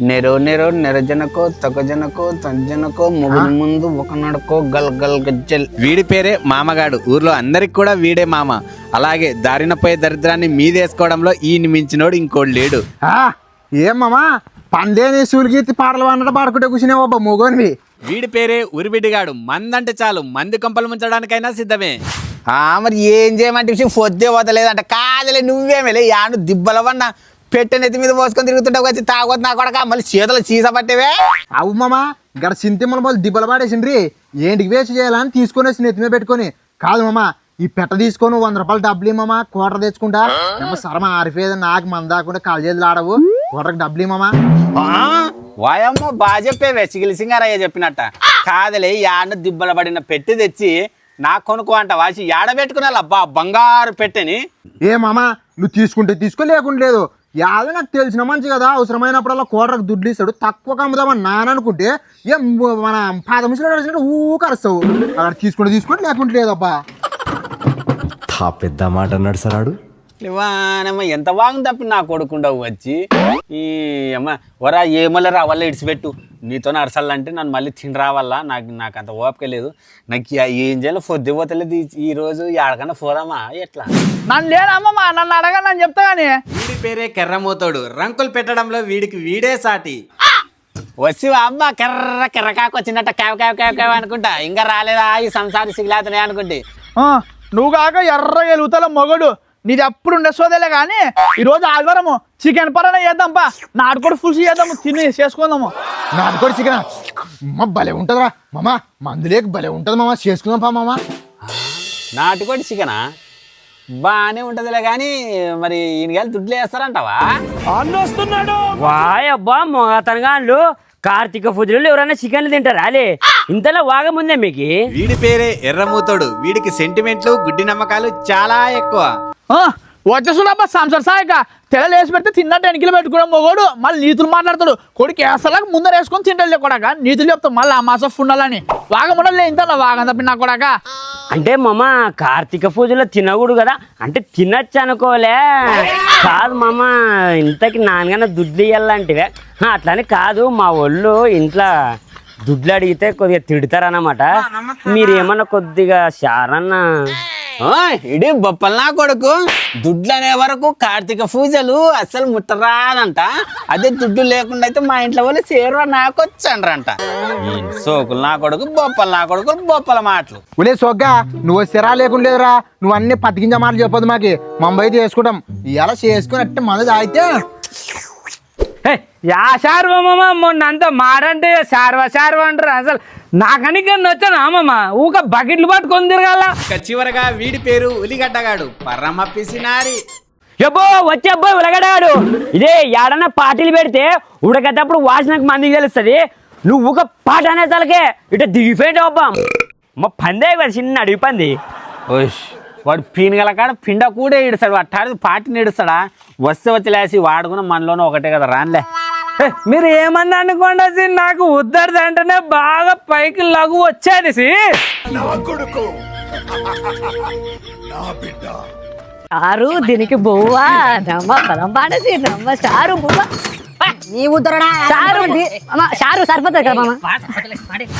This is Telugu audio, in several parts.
నెరో నెరో నెరజనకో తొగజనకో తంజనకో ముగుడు ముందు ఒక నడకో గల్ గల్ గజ్జల్. వీడి పేరే మామగాడు. ఊర్లో అందరికి కూడా వీడే మామ. అలాగే దారిన పోయే దరిద్రాన్ని మీదేసుకోవడంలో ఈయన మించినోడు ఇంకోడు లేడు. ఆ, ఏం మామా? పందేని సూలిగీతి పాటలు అన్నట్టు పాడుకుంటే కూర్చునేవో అబ్బా మూగోనివి. వీడి పేరే ఉరిబిడ్డిగాడు. మందంటే చాలు. మంది కంపలు ముంచడానికైనా సిద్ధమే. ఆ మరి ఏం చేయమంటే పొద్దే పోతలేదంట. కాదలే నువ్వేమేలే. యాను దిబ్బల వన్న పెట్టె నెత్తి మీద పోసుకొని తిరుగుతుంటావు వచ్చి తాగొద్దు నా కొడక. మళ్ళీ చేతులు చీస పట్టేవే. అవు మామా గడ సింతిమ్మల వాళ్ళు దిబ్బలు పాడేసిండ్రి. ఏంటికి వేస్ట్ చేయాలని తీసుకొని వచ్చి నెత్తి మీద పెట్టుకొని. కాదు మామా ఈ పెట్ట తీసుకొని వంద రూపాయలు డబ్బులు మామా కోటర్ తెచ్చుకుంటా. ఏమో సరమ ఆరిపోయేది నాకు మంద దాకుండా కాలు చేతులు ఆడవు. కోటకు డబ్బులు మామా. ఆ, వాయమ్మో బాగా చెప్పేవే చిగిలి సింగారయ్య చెప్పినట్ట. కాదలే యాడ దిబ్బల పడిన పెట్టి తెచ్చి నాకు కొనుక్కో అంట. వాసి యాడ పెట్టుకున్నా అబ్బా బంగారు పెట్టెని? ఏ మామా నువ్వు తీసుకుంటే తీసుకో లేకుండా లేదు. యాదో నాకు తెలిసిన మంచి కదా అవసరమైనప్పుడల్లా కోటరకు దుడ్లు ఇస్తాడు. తక్కువ కమ్ముదామని నాన్న అనుకుంటే ఏం మన పాద ముసలి ఊ కరుస్తావు. అక్కడ తీసుకుంటే తీసుకుంటే లేకుంటే లేదబ్బా. పెద్ద మాట అన్నాడు సార్ ఆడు. ఇవానమ్మ ఎంత బాగుంది తప్పి నా కొడుకుండవు వచ్చి. ఈ అమ్మ వరా ఏమల్ల రావాలా ఇడిచిపెట్టు నీతో నడసాలంటే నన్ను మళ్ళీ తిని రావాలా నాకు నాకు అంత ఓపిక లేదు. నాకు ఏం చేయాలో? పొద్దు పోతలేదు ఈ- రోజు ఎక్కడికన్నా పోదామా? ఎట్లా? నన్ను లేదమ్మా నన్ను అడగని నేను చెప్తా కానీ వీడి పేరే కెర్రమూతోడు. రంకులు పెట్టడంలో వీడికి వీడే సాటి. వచ్చి అమ్మ కెర్ర కెర్రకాకు వచ్చినట్ట కేవ కేవ కేవ కేవ అనుకుంటా. ఇంకా రాలేదా? ఈ సంసారి సిగిలాతనే అనుకుంటే. నువ్వు కాక ఎర్ర ఎలుగుతల మొగడు. నీది ఎప్పుడు ఉండే సోదేలే కానీ ఈ రోజు ఆదివారము చికెన్ పరన చేద్దాంపా నాటుకోడి పులుసు చేద్దాము తిని చేసుకుందాము. నాకు కూడా చికెన్? అమ్మ భలే ఉంటుందిరా. మామ మందులేక భలే ఉంటుంది మామ. చేసుకుందాం పా మామ. నాటుకోడి చికెనా? బాగానే ఉంటదిలే కానీ మరి ఈయనగాలు దుడ్లు వేస్తారంటావా? వాయబ్బా మొగతనగాళ్ళు కార్తీక పూజలు ఎవరైనా చికెన్లు తింటారా అలే ఇంతలో వాగముందే మీకు? వీడి పేరే ఎర్రమూతోడు. వీడికి సెంటిమెంట్లు గుడ్డి నమ్మకాలు చాలా ఎక్కువ. వచ్చేస్తున్నప్ప సంసార్ సాయక తెల్ల వేసి పెడితే తిన్నట్టు ఎనికిలు పెట్టుకోవడం మొగోడు. మళ్ళీ నీతులు మాట్లాడతాడు. కొడుకు వేసలాగా ముందర వేసుకొని తింటాడులే కొడక. నీతులు చెప్తాం మళ్ళీ ఆ మాస ఉండాలని వాగముండలే ఇంత వాగం తప్పి నా కొడక. అంటే మామ కార్తీక పూజలో తినకూడదు కదా? అంటే తినచ్చు అనుకోలే కాదు మామ ఇంతకి నాన్నగానే దుడ్లు ఇవ్వాలంటివే అట్లని కాదు. మా ఒళ్ళు ఇంట్లో దుడ్లు అడిగితే కొద్దిగా తిడతారన్నమాట. మీరేమన్నా కొద్దిగా షారన్నా ఆ, ఇడి బొప్పల్ నా కొడుకు. దుడ్లు అనే వరకు కార్తీక పూజలు అస్సలు ముట్టరాదంట. అదే దుడ్డు లేకుండా అయితే మా ఇంట్లో వాళ్ళు చేరువ నాకు వచ్చండ్రంట సోకులు నా కొడుకు బొప్పలు నా కొడుకు బొప్పల మాటలు. ఉలే సోగ్గా నువ్వు సిరా లేకుండా లేదురా. నువ్వు అన్ని పతికించ మాటలు చెప్పొద్దు మాకి. ముంబై చేసుకుంటాం. ఇవాళ చేసుకుని అట్టే మందు తాగితే. యా శార్వ మామ మొన్న అంతా మాడంటే శార్వ శార్వ అంటారు. అసలు నాకని వచ్చాను అమ్మమ్మ? ఊక బకెట్లు పట్టుకొని తిరగాల. చివరగా వీడి పేరు ఉలిగడ్డగాడు పరమ పిసినారి. ఎబ్బో వచ్చే అబ్బాయి ఉలగడాడు ఇదే ఏడన్నా పార్టీలు పెడితే ఉడకేటప్పుడు వాసనకు మందికి తెలుస్తుంది నువ్వు ఒక పాట అనే తలకే ఇట దిగిపోయింది అబ్బా. మా పందే కదా చిన్న అడిగి పంది. ఓష్ వాడు పీనుగల కాడ పిండ కూడా ఇడుస్తాడు అట్టాడు పాటిని ఇడుస్తాడా వస్తే వచ్చి లేసి వాడుకున్న మనలోనే ఒకటే కదా రాన్లే. మీరు ఏమన్నా అనుకోండి సి, నాకు ఉద్దరిది అంటేనే బాగా పైకి లఘు వచ్చేది సి. చారు దీనికి బొవ్వా? నమ్మ బలం పాడసి నమ్మ చారు బువ్వ? నీ ఉద్దరడా? చారు అమ్మ, చారు సరిపోతుంది కదా మామ?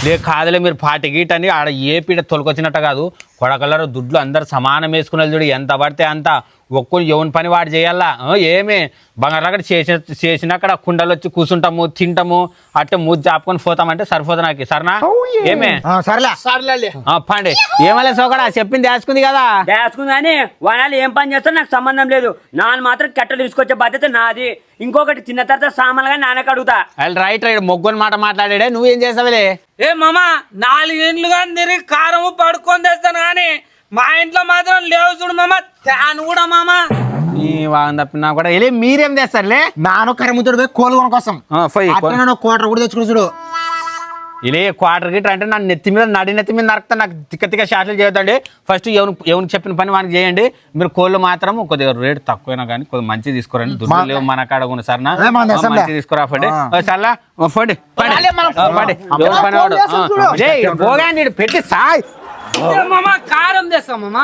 లే కాదులే మీరు పాటి గీట్ అని ఆడ ఏ పీట తొలకొచ్చినట్టు కాదు. కొడకలరు దుడ్లు అందరు సమానం వేసుకునేది చూడు ఎంత పడితే అంత. ఒక్కరు ఎవని పని వాడు చేయాలా? ఏమి? బంగారు చేసిన చేసిన అక్కడ కుండలు వచ్చి కూర్చుంటాము తింటాము అట్టే మూతి చాపుకొని పోతామంటే సరిపోదు నాకు. సరేనా? ఏమే? ఆ, సరేలే. ఆ, పండి. ఏమలే సోకడా? చెప్పింది వేసుకుంది కదా? వేసుకుంది కానీ వాళ్ళు ఏం పని చేస్తారో నాకు సంబంధం లేదు. నాన్న మాత్రం కట్టలు తీసుకొచ్చే బాధ్యత నాది. ఇంకొకటి తిన్న తర్వాత సామాన్లుగా నాన్నకి అడుగుతా. వాళ్ళు రైట్ రైట్. మొగ్గుని మాట మాట్లాడాడే. నువ్వేం చేసావులే? ఏ మామ నాలుగేండ్లుగా తిరిగి కారము పడుకొని తెస్తాను కానీ మా ఇంట్లో మాత్రం లేవు చూడు మామ తాను కూడా మామ. ఈ వాగం తప్పినా కూడా వెళ్ళి మీరేం చేస్తారులే? నాను కరముతుడు పోయి కోలు కొనకోసం. ఆ, పోయి, కోటర్ కూడా తెచ్చుకుని చూడు. ఇలా క్వార్టర్ గిట్ర అంటే నన్ను నెత్తి మీద నడి నెత్తి మీద నరకుతా నాకు తిక్క తిక్క షాట్లు చేయొద్దండి. ఫస్ట్ ఎవరు ఎవరికి చెప్పిన పని వానికి చేయండి. మీరు కోళ్ళు మాత్రం కొద్దిగా రేట్ తక్కువైనా కానీ కొద్దిగా మంచి తీసుకురండి. దుడ్డు లేవు మన కాడ మన దేశంలో. మంచి తీసుకురా ఫండి. సర్లా ఫండి పని పెట్టి సాయ్. మామ కారం తెస్తాం మామ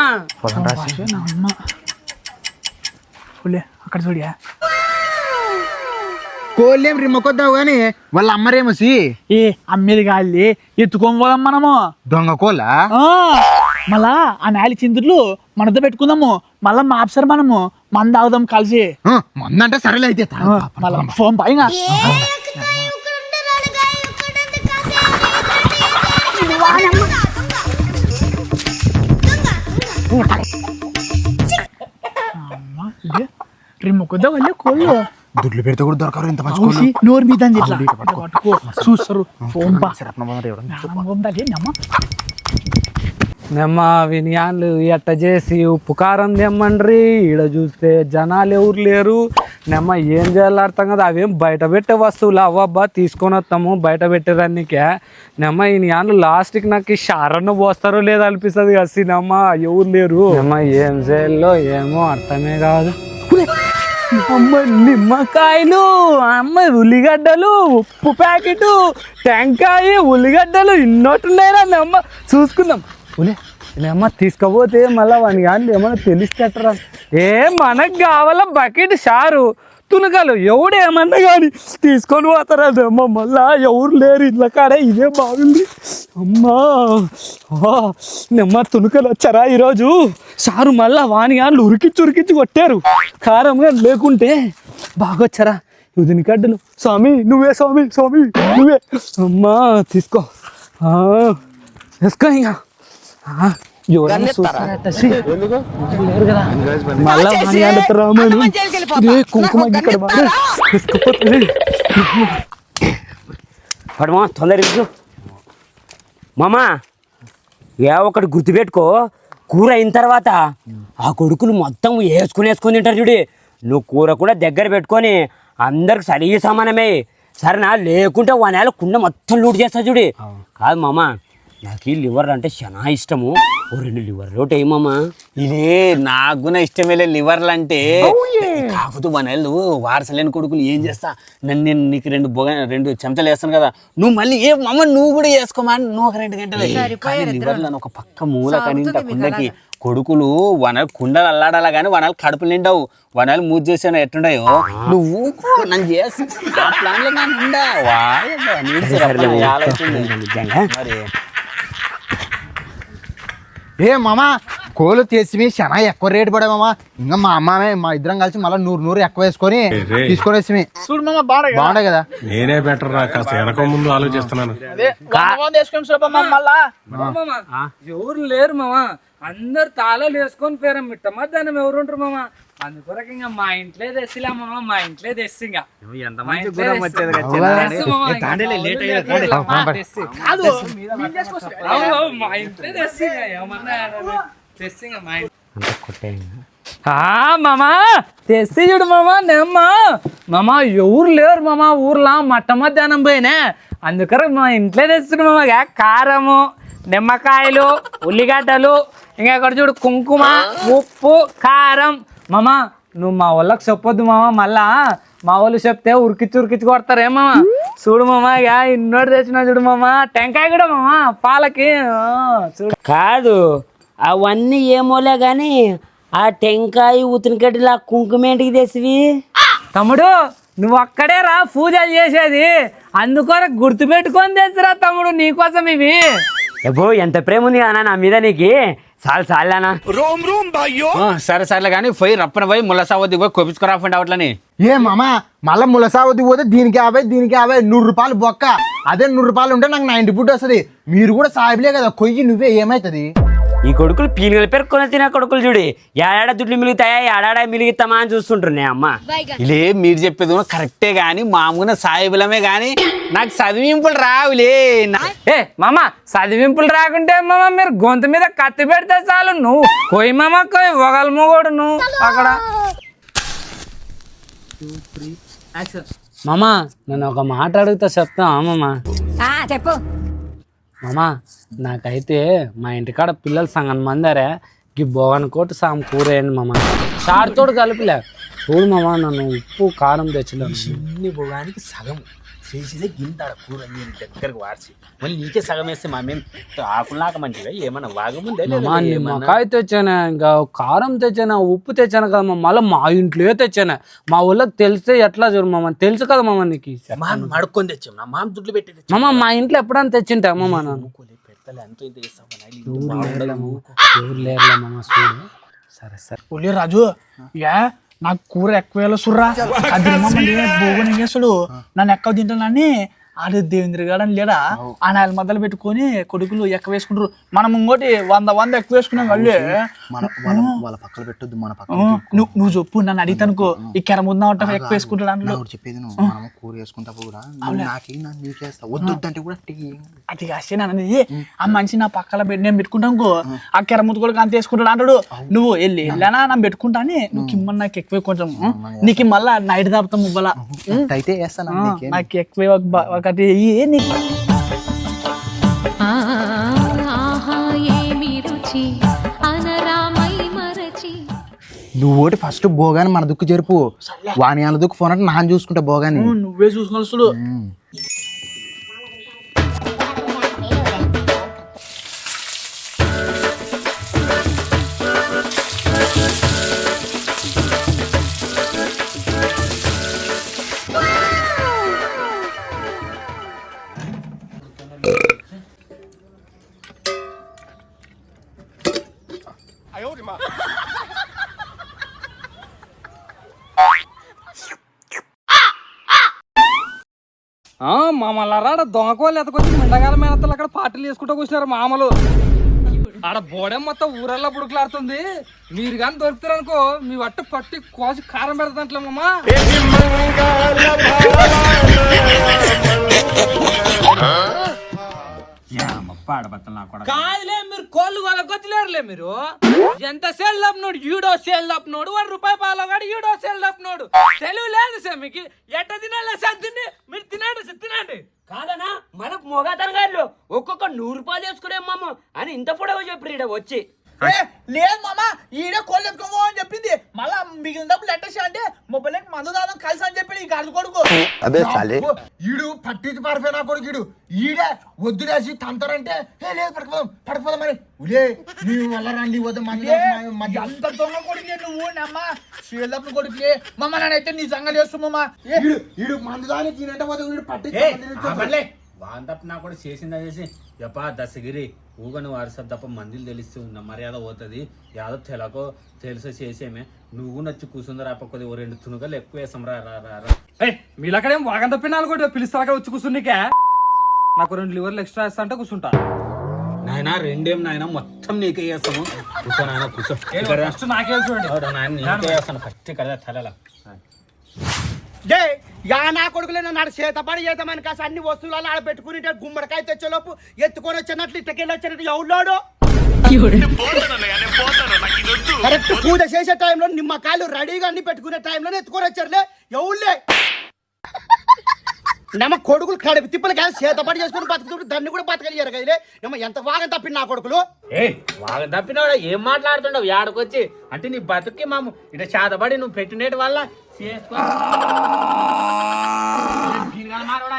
అక్కడ చూడియా కోళ్ళేం రిమ్మకొద్దావు కానీ వాళ్ళ అమ్మరేమోసి ఏ అమ్మేది కాదు ఎత్తుకొని పోదాం మనము. దొంగ కోళ్ళ? ఆ, మళ్ళా ఆ నాలి చింతలు మనతో పెట్టుకుందాము. మళ్ళా మాప్సారు మనము. మన తాగుదాం కలిసి. మందంటే సరేలే అయితే మళ్ళా ఫోన్ వాళ్ళే కోళ్ళు దుడ్లు పెడితే కూడా దొరకరు ఇంత మంచి చూసి నోరు మీద పట్టుకో. చూస్తారు. ఫోన్ నెమ్మ. వినియాన్లు ఎట్ట చేసి ఉప్పు కారం తెమ్మండ్రి? ఈడ చూస్తే జనాలు ఎవరు లేరు? నెమ్మ ఏం చేయాలో అర్థం కదా. అవేం బయట పెట్టే వస్తువులు అవ్వబ్బా తీసుకొని వస్తాము బయట పెట్టేదానికే నెమ్మ ఈ యాన్లు లాస్ట్కి నాకు షారన్న పోస్తారో లేదో అనిపిస్తుంది కదా నెమ్మ ఎవరు లేరు. నెమ్మ ఏం చేయాలో ఏమో అర్థమే కాదు. అమ్మ నిమ్మకాయలు అమ్మ ఉల్లిగడ్డలు ఉప్పు ప్యాకెట్ టెంకాయ ఉల్లిగడ్డలు ఇన్నోటున్నాయిరా నమ్మ. చూసుకుందాం. ఉలే నేమ్మ తీసుకపోతే మళ్ళీ వాని కానీ ఏమన్నా తెలిస్తేటరా? ఏ మనకు కావాలా బకెట్ షారు. తునకాలు ఎవడు ఏమన్నా కానీ తీసుకొని పోతారా? అమ్మ మళ్ళా ఎవరు లేరు ఇట్లా కాడే. ఇదే బాగుంది. అమ్మా. ఆ, నిమ్మ తునుకలు వచ్చారా ఈరోజు? సారు మళ్ళా వాని కానీ ఉరికిచ్చి ఉరికిచ్చి కొట్టారు. కారంగా లేకుంటే బాగొచ్చారా? ఉదిని కడ్డలు. స్వామి నువ్వే స్వామి స్వామి నువ్వే. అమ్మా తీసుకో. వేసుకో ఇంకా. పడమా తొందర మామా ఏ ఒకటి గుర్తుపెట్టుకో. కూర అయిన తర్వాత ఆ కొడుకులు మొత్తం వేసుకుని వేసుకొని తింటారు చూడి. నువ్వు కూర కూడా దగ్గర పెట్టుకొని అందరికి సరి సమానమే. సరేనా? లేకుంటే వనేళ్ళ కుండ మొత్తం లూట్ చేస్తా చూడి. కాదు మామ నాకు ఈ లివర్ అంటే చాలా ఇష్టము. ఓ రెండు లివర్ రోట్ మామా. ఇదే నాకు కూడా ఇష్టమేలే లివర్లు అంటే కాకపోతే మన వాళ్ళు వారసలేని కొడుకులు ఏం చేస్తా? నన్ను నేను నీకు రెండు బొగ రెండు చెంచాలు వేస్తాను కదా. నువ్వు మళ్ళీ ఏ మమ్మ నువ్వు కూడా వేసుకోమా నువ్వు ఒక రెండు గంటలు కానీ లివర్లు అని ఒక పక్క మూల కనింట కుండకి కొడుకులు వనలు కుండలు అల్లాడాలా కానీ వనాలు కడుపులు నిండవు. వనాలు మూజ్ చేసాను ఎట్టుండయో నువ్వు నన్ను చేసి. ఆ ప్లాన్లో వాయబ్బా, నీకు చెప్పనా, ఈ ఆలోచన. మరి ఏ మామా కోళ్ళు తీసి చాలా ఎక్కువ రేటు పడే మామా. ఇంకా మా అమ్మామే మా ఇద్దరం కలిసి మళ్ళీ నూరు నూరు ఎక్కువ వేసుకొని తీసుకొని వచ్చి చూడు మామ బాగా బాగుంటాయి కదా? నేనే బెటర్ రా కాస్త వెనక ముందు ఆలోచిస్తున్నాను. ఎవరు లేరు మామ. అందరు తాళాలు వేసుకొని పేరు మిట్ట మధ్యాహ్నం ఎవరు ఉంటారు మామ? అందుకొరకు ఇంకా మా ఇంట్లో తెచ్చిలా మామ మా ఇంట్లో తెచ్చి ఇంకా మా ఇంట్లో ఏమన్నా మా ఇంట్లో. మామా తెస్తి చూడు మామా నేమ్మా. మామా ఎవరు లేరు మామా ఊర్లో మట్ట మధ్యాహ్నం పోయినా. అందుకని మా ఇంట్లో తెచ్చుడు మామా కారము నిమ్మకాయలు ఉల్లిగడ్డలు ఇంకా అక్కడ చూడు కుంకుమ ఉప్పు కారం మామా నువ్వు మా వాళ్ళకి చెప్పొద్దు మామా మళ్ళా మా వాళ్ళు చెప్తే ఉరికిచ్చి ఉరికిచ్చి కొడతారే మామా. చూడు మామా ఇక ఇన్నోటి తెచ్చిన చూడు మామా. టెంకాయ కూడా మామా పాలకి. చూడు. కాదు అవన్నీ ఏమోలే కానీ ఆ టెంకాయ ఉతినకడ్డిలా కుంకుమేంటికి తెసివి? తమ్ముడు నువ్వు అక్కడే రా పూజలు చేసేది. అందుకొర గుర్తుపెట్టుకొని తెచ్చురా తమ్ముడు నీకోసం ఇవి ఎబో ఎంత ప్రేమ ఉంది కదా నా మీద నీకు. చాలు చాలానా ఆ, సరే సరేలే కానీ పోయి రప్పన పోయి ముళ్ళ సావద్ది పోయి కొప్పించుకురాఫండి అవట్లని. ఏ మామా మళ్ళీ ములసావద్ది పోతే దీనికి యాభై దీనికి యాభై నూరు రూపాయలు బొక్క. అదే నూరు రూపాయలు ఉంటే నాకు నైన్టీ ఫుడ్ వస్తుంది. మీరు కూడా సాయిబులే కదా కొయ్యి నువ్వే ఏమవుతుంది ఈ కొడుకులు పీనుగలు పెరుక్కొని తినే కొడుకులు చూడి. ఏడాడ దుడ్లు మిలుగుతాయా ఏడాడ మిలుగుతామా అని చూస్తుంటున్నాయి అమ్మ. ఇలే మీరు చెప్పేది కూడా కరెక్టే కానీ మామూలుగా సాయిబులమే కానీ నాకు చదివింపులు రావులే. నా- ఏ మామ చదివింపులు రాకుంటే మామ మీరు గొంతు మీద కత్తి పెడితే చాలు నువ్వు. కొయ్యి మామ కొయ్యి ఒకళ్ళ మొగోడు నువ్వు. అక్కడ. మామ నేను ఒక మాట అడుగుతా చెప్తా మామ. ఆ, చెప్పు. మామా నాకైతే మా ఇంటికాడ పిల్లలు సగం మందారే ఈ భోవన్ కోటి సాం కూరేయండి మామ. చారుతోడు కలిపిలే. చూడు మామ నన్ను ఉప్పు కారం తెచ్చినాను చిన్ని భోగానికి సగం. చేసేదే గింతాడ కూర నేను దగ్గరకు వార్చి. మళ్ళీ నీకే సగం వేస్తే మా మేము ఆకులాక మంచిగా ఏమన్నా? వాగముందే? నిమ్మకాయ తెచ్చాను ఇంకా కారం తెచ్చాను ఉప్పు తెచ్చాను కదా మామ మళ్ళీ మా ఇంట్లో తెచ్చాను. మా ఊళ్ళకి తెలిస్తే ఎట్లా చూడు మామ తెలుసు కదా మామ నీకు మడుక్కొని తెచ్చాం. నా మామ దుడ్లు పెట్టి మామ మా ఇంట్లో ఎప్పుడైనా తెచ్చింటా మామ నన్ను? పెడతలే అంత ఇంత చేస్తాం ఎవరు. లేరులే మామ చూడు. సరే సరే. రాజు యా నాకు కూర ఎక్కువ సుర్రా. అది బోగుని చేస్తాడు? నన్ను ఎక్కువ తింటానని ఆడు దేవేంద్ర గారు అని లేడా? ఆ నాలుగు మద్దలు పెట్టుకొని కొడుకులు ఎక్కువ వేసుకుంటారు మనం ఇంకోటి వంద వంద ఎక్కువ వేసుకున్నాం మన వాళ్ళ పక్కన పెట్టొద్దు మన పక్కన నువ్వు నువ్వు చెప్పు నన్ను అడిగితేనుకో ఈ కెర ముందు ఎక్కువ వేసుకుంటాడు ఒకటి చెప్పేది నువ్వు. మనం కూర వేసుకుంటా కూడా నాకే నన్ను నీకేస్తా వద్దు అంటే కూడా. అది నన్నది ఆ మనిషి నా పక్కల పెట్టి నేను పెట్టుకుంటాను ఆ కెర ముద్దు కూడా అంత వేసుకుంటాడు అంటాడు. నువ్వు వెళ్ళి వెళ్ళానా నన్ను పెట్టుకుంటా అని నువ్వు కిమ్మని నాకు ఎక్కువ కొంచెం నీకు మళ్ళా నైట్ దాపుతాం మువ్వల అయితే వేస్తాను నాకు ఎక్కువ నీకు అనరామై మరచి. నువ్వు ఒకటి ఫస్ట్ బోగాని మన దుక్కు జరుపు వాని వాళ్ళ దుక్కు ఫోన్ అంటే నాన్న చూసుకుంటా బోగాని నువ్వే చూసుకొని చూడు మామలారాడ దొంగకోళ్ళు ఎతకొచ్చి మిండగాల మేనత్తలు అక్కడ పార్టీలు చేసుకుంటూ కూర్చున్నారు మామలు. ఆడ బోడెం మొత్తం ఊరల్లా బుడుకులాడుతుంది. మీరు కానీ దొరుకుతారనుకో మీ వట్ట పట్టి కోసి కారం పెడతాంట్లే మామా. పాడబత్తలు నా కొడక. కాదులే మీరు కోళ్ళు కొలకొచ్చలేరులే మీరు. ఎంత సేల్ నోడు ఈడో సేల్ నోడు వాడు రూపాయి పాలగాడు ఈడో సేల్ నోడు తెలివి లేదు సార్ మీకు. ఎట్ట తినాలి సార్ తిని మీరు తినండి సార్ తినండి. కాదనా మనకు మొగతన గారు ఒక్కొక్క నూరు రూపాయలు వేసుకునేమ్మమ్మ అని ఇంత పొడవు చెప్పి ఈడ వచ్చి. లేదు మామ ఈడే కోళ్ళు ఎత్తుకోమో అని చెప్పింది. మళ్ళా మిగిలిన డబ్బులు ఎట్టేసి అంటే మొబైల్ మందు దాదాం కలిసి అని చెప్పి ఈ గడుచు కొడుకు. ఈడు పట్టించి పడిపోయినా కొడుకు ఈడు. ఈడే వద్దులేసి తంతారంటే ఏ లేదు పడుకోదాం పడుకోదాం మరి. ఉలే నీ వల్ల రండి వద్దు ఏ, ఎంత దొంగ కొడుకు నువ్వు నమ్మ? షీల్డప్ కొడుకులే. మమ్మ నేనైతే నీ సంగతి చేస్తున్నామా ఈడు ఈడు మందు దాని తినంటే పోతే ఏ, పట్టించి. వాన్ తప్ప నా కూడా చేసిందా చేసి యప్పా దశగిరి ఊగని వారసత్ తప్ప మందిలు తెలిస్తే ఉన్న మర్యాద పోతుంది. యాదో తెలకో తెలుసో చేసేమే. నువ్వు నచ్చి కూర్చుందా రాపకొద్ది ఓ రెండు తునుగలు ఎక్కువ వేసాం రా రా రా మీలక్కడేం వాగం తప్పినాలు కూడా పిలుస్తాక వచ్చి కూర్చునికే నాకు? రెండు లివర్లు ఎక్స్ట్రా ఇస్తా అంటే కూర్చుంటా నాయన రెండేం నాయన మొత్తం నీకే చేస్తాము కూర్చో నాయన కూర్చో. ఫస్ట్ నాకే చూడండి. నాయన నీకే చేస్తాను ఫస్ట్ కదా తలలా. డే యా నా కొడుకులే నాడు చేతపడి చేతమని కాసి అన్ని వస్తువులు ఆడ పెట్టుకుని గుమ్మడికాయ తెచ్చేలోపు ఎత్తుకొని వచ్చినట్లు ఇట్టకెళ్ళి వచ్చినట్టు ఎవడోడు కరెక్ట్ పూజ చేసే టైంలో నిమ్మకాయలు రెడీగా అన్ని పెట్టుకునే టైంలో ఎత్తుకొని వచ్చారులే ఎవరులే నమ్మ కొడుకులు కడుపు తిప్పలు కాదు చేతపడి చేసుకుని బతుకుతుంటే దాన్ని కూడా బతకలియారు కదలే నమ్మ ఎంత వాగం తప్పింది నా కొడుకులు? ఏ వాగ తప్పినవాడా ఏం మాట్లాడుతుండవు? యాడకొచ్చి అంటే నీ బతుకి మాము ఇట చేతపడి నువ్వు పెట్టినేటి వల్ల చేసుకో.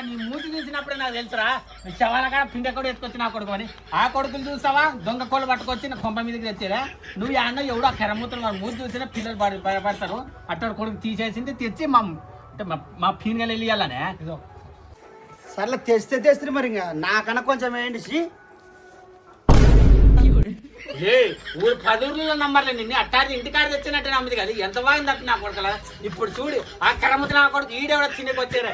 నీ మూతి చూసినప్పుడే నాకు తెలుసురా. నీ శవాల కాడ పిండ కూడా ఎత్తుకొచ్చి నా కొడుకు అని ఆ కొడుకులు చూస్తావా? దొంగ కోళ్ళు పట్టుకొచ్చి నా కొంప మీదకి తెచ్చారా. నువ్వు ఈ అన్న ఎవడో కెరమూతులు వాడు మూతి చూసినా పిల్లలు పడి భయపడతారు అట్టడు కొడుకు తీసేసింది తెచ్చి మా అంటే మా మా ఫీన్గా వెళ్ళాలనే ఇదో సర్లే తెస్తే తెస్తే మరి ఇంకా. నాకన్నా కొంచెం ఏంటి ఏ ఊరు పది ఊర్లలో నమ్మర్లే నిన్ను అట్టారి ఇంటికాడ తెచ్చినట్టు నమ్మది కదా. ఎంత బాగుంది తప్పి నా కొడుకులా? ఇప్పుడు చూడు ఆ కరమతి నా కొడుకు ఈడెవడ తినేకి వచ్చారా